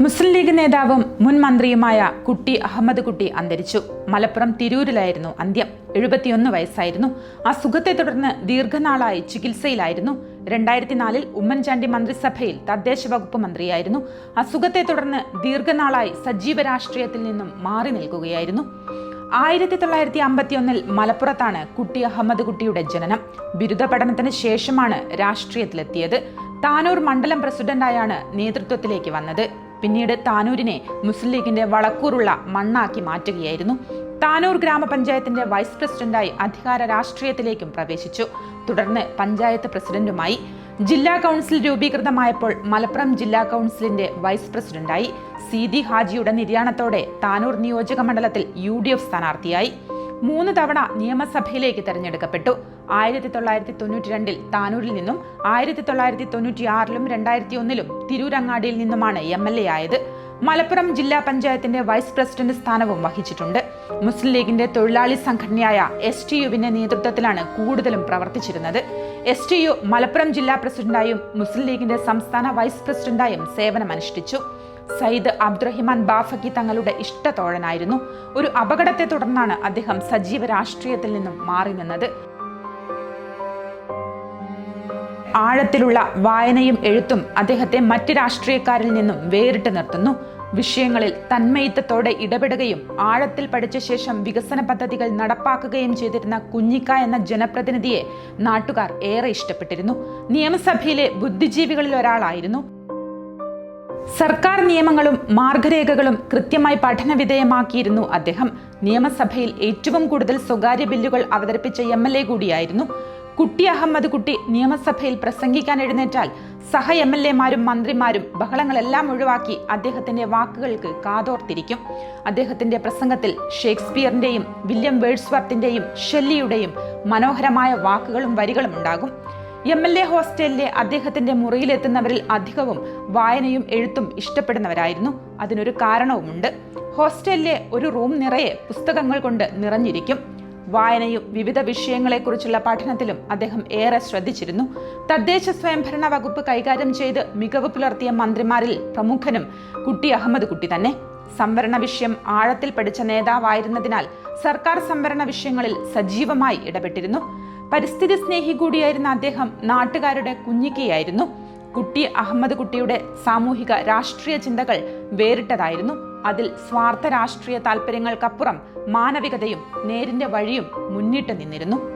മുസ്ലിം league നേതാവും മുൻ മന്ത്രിയുമായ കുട്ടി അഹമ്മദ് കുട്ടി അന്തരിച്ചു. മലപ്പുറം തിരൂരിലായിരുന്നു അന്ത്യം. എഴുപത്തിയൊന്ന് വയസ്സായിരുന്നു. അസുഖത്തെ തുടർന്ന് ദീർഘനാളായി ചികിത്സയിലായിരുന്നു. രണ്ടായിരത്തി നാലിൽ ഉമ്മൻചാണ്ടി മന്ത്രിസഭയിൽ തദ്ദേശ വകുപ്പ് മന്ത്രിയായിരുന്നു. അസുഖത്തെ തുടർന്ന് ദീർഘനാളായി സജീവ രാഷ്ട്രീയത്തിൽ നിന്നും മാറി നിൽക്കുകയായിരുന്നു. ആയിരത്തി തൊള്ളായിരത്തി അമ്പത്തിയൊന്നിൽ മലപ്പുറത്താണ് കുട്ടി അഹമ്മദ് കുട്ടിയുടെ ജനനം. ബിരുദ പഠനത്തിന് ശേഷമാണ് രാഷ്ട്രീയത്തിലെത്തിയത്. താനൂർ മണ്ഡലം പ്രസിഡന്റായാണ് നേതൃത്വത്തിലേക്ക് വന്നത്. പിന്നീട് താനൂരിനെ മുസ്ലിം ലീഗിന്റെ വളക്കൂറുള്ള മണ്ണാക്കി മാറ്റുകയായിരുന്നു. താനൂർ ഗ്രാമപഞ്ചായത്തിന്റെ വൈസ് പ്രസിഡന്റായി അധികാര രാഷ്ട്രീയത്തിലേക്കും പ്രവേശിച്ചു. തുടർന്ന് പഞ്ചായത്ത് പ്രസിഡന്റുമായി ജില്ലാ കൗൺസിൽ രൂപീകൃതമായപ്പോൾ മലപ്പുറം ജില്ലാ കൗൺസിലിന്റെ വൈസ് പ്രസിഡന്റായി സീതി ഹാജിയുടെ നിര്യാണത്തോടെ താനൂർ നിയോജക മണ്ഡലത്തിൽ യു. ഡി. എഫ്. സ്ഥാനാർത്ഥിയായി. മൂന്ന് തവണ നിയമസഭയിലേക്ക് തെരഞ്ഞെടുക്കപ്പെട്ടു. ആയിരത്തി തൊള്ളായിരത്തി തൊണ്ണൂറ്റി രണ്ടിൽ താനൂരിൽ നിന്നും ആയിരത്തി തൊള്ളായിരത്തി തൊണ്ണൂറ്റി ആറിലും രണ്ടായിരത്തി ഒന്നിലും തിരൂരങ്ങാടിയിൽ നിന്നുമാണ് എം എൽ എ ആയത്. മലപ്പുറം ജില്ലാ പഞ്ചായത്തിന്റെ വൈസ് പ്രസിഡന്റ് സ്ഥാനവും വഹിച്ചിട്ടുണ്ട്. മുസ്ലിം ലീഗിന്റെ തൊഴിലാളി സംഘടനയായ എസ് ടി യുവിന്റെ നേതൃത്വത്തിലാണ് കൂടുതലും പ്രവർത്തിച്ചിരുന്നത്. എസ് ടി യു മലപ്പുറം ജില്ലാ പ്രസിഡന്റായും മുസ്ലിം ലീഗിന്റെ സംസ്ഥാന വൈസ് പ്രസിഡന്റായും സേവനമനുഷ്ഠിച്ചു. സയ്യിദ് അബ്ദുറഹിമാൻ ബാഫക്കി തങ്ങളുടെ ഇഷ്ടത്തോഴനായിരുന്നു ഒരു അപകടത്തെ തുടർന്നാണ് അദ്ദേഹം സജീവ രാഷ്ട്രീയത്തിൽ നിന്നും മാറി നിന്നത്. ആഴത്തിലുള്ള വായനയും എഴുത്തും അദ്ദേഹത്തെ മറ്റ് രാഷ്ട്രീയക്കാരിൽ നിന്നും വേറിട്ട് നിർത്തുന്നു. വിഷയങ്ങളിൽ തന്മയിത്തത്തോടെ ഇടപെടുകയും ആഴത്തിൽ പഠിച്ച ശേഷം വികസന പദ്ധതികൾ നടപ്പാക്കുകയും ചെയ്തിരുന്ന കുഞ്ഞിക്ക എന്ന ജനപ്രതിനിധിയെ നാട്ടുകാർ ഏറെ ഇഷ്ടപ്പെട്ടിരുന്നു. നിയമസഭയിലെ ബുദ്ധിജീവികളിൽ ഒരാളായിരുന്നു സർക്കാർ നിയമങ്ങളും മാർഗരേഖകളും കൃത്യമായി പഠനവിധേയമാക്കിയിരുന്നു അദ്ദേഹം. നിയമസഭയിൽ ഏറ്റവും കൂടുതൽ സ്വകാര്യ ബില്ലുകൾ അവതരിപ്പിച്ച എം എൽ എ കൂടിയായിരുന്നു. കുട്ടി അഹമ്മദ് കുട്ടി നിയമസഭയിൽ പ്രസംഗിക്കാൻ എഴുന്നേറ്റാൽ സഹ എം എൽ എമാരും മന്ത്രിമാരും ബഹളങ്ങളെല്ലാം ഒഴിവാക്കി അദ്ദേഹത്തിന്റെ വാക്കുകൾക്ക് കാതോർത്തിരിക്കും. അദ്ദേഹത്തിന്റെ പ്രസംഗത്തിൽ ഷേക്സ്പിയറിന്റെയും വില്യം വേഴ്സ്വർത്തിന്റെയും ഷെല്ലിയുടെയും മനോഹരമായ വാക്കുകളും വരികളും ഉണ്ടാകും എം എൽ എ ഹോസ്റ്റലിലെ അദ്ദേഹത്തിന്റെ മുറിയിലെത്തുന്നവരിൽ അധികവും വായനയും എഴുത്തും ഇഷ്ടപ്പെടുന്നവരായിരുന്നു. അതിനൊരു കാരണവുമുണ്ട്. ഹോസ്റ്റലിലെ ഒരു റൂം നിറയെ പുസ്തകങ്ങൾ കൊണ്ട് നിറഞ്ഞിരിക്കും. വായനയും വിവിധ വിഷയങ്ങളെക്കുറിച്ചുള്ള പഠനത്തിലും അദ്ദേഹം ഏറെ ശ്രദ്ധിച്ചിരുന്നു. തദ്ദേശ സ്വയംഭരണ വകുപ്പ് കൈകാര്യം ചെയ്ത് മികവ് പുലർത്തിയ മന്ത്രിമാരിൽ പ്രമുഖനും കുട്ടി അഹമ്മദ് കുട്ടി തന്നെ. സംവരണ വിഷയം ആഴത്തിൽ പഠിച്ച നേതാവായിരുന്നതിനാൽ സർക്കാർ സംവരണ വിഷയങ്ങളിൽ സജീവമായി ഇടപെട്ടിരുന്നു. പരിസ്ഥിതി സ്നേഹി കൂടിയായിരുന്ന അദ്ദേഹം നാട്ടുകാരുടെ കുഞ്ഞിക്കയായിരുന്നു കുട്ടി അഹമ്മദ് കുട്ടിയുടെ സാമൂഹിക രാഷ്ട്രീയ ചിന്തകൾ വേറിട്ടതായിരുന്നു. അതിൽ സ്വാർത്ഥ രാഷ്ട്രീയ താല്പര്യങ്ങൾക്കപ്പുറം മാനവികതയും നേരിന്റെ വഴിയും മുന്നിട്ട് നിന്നിരുന്നു.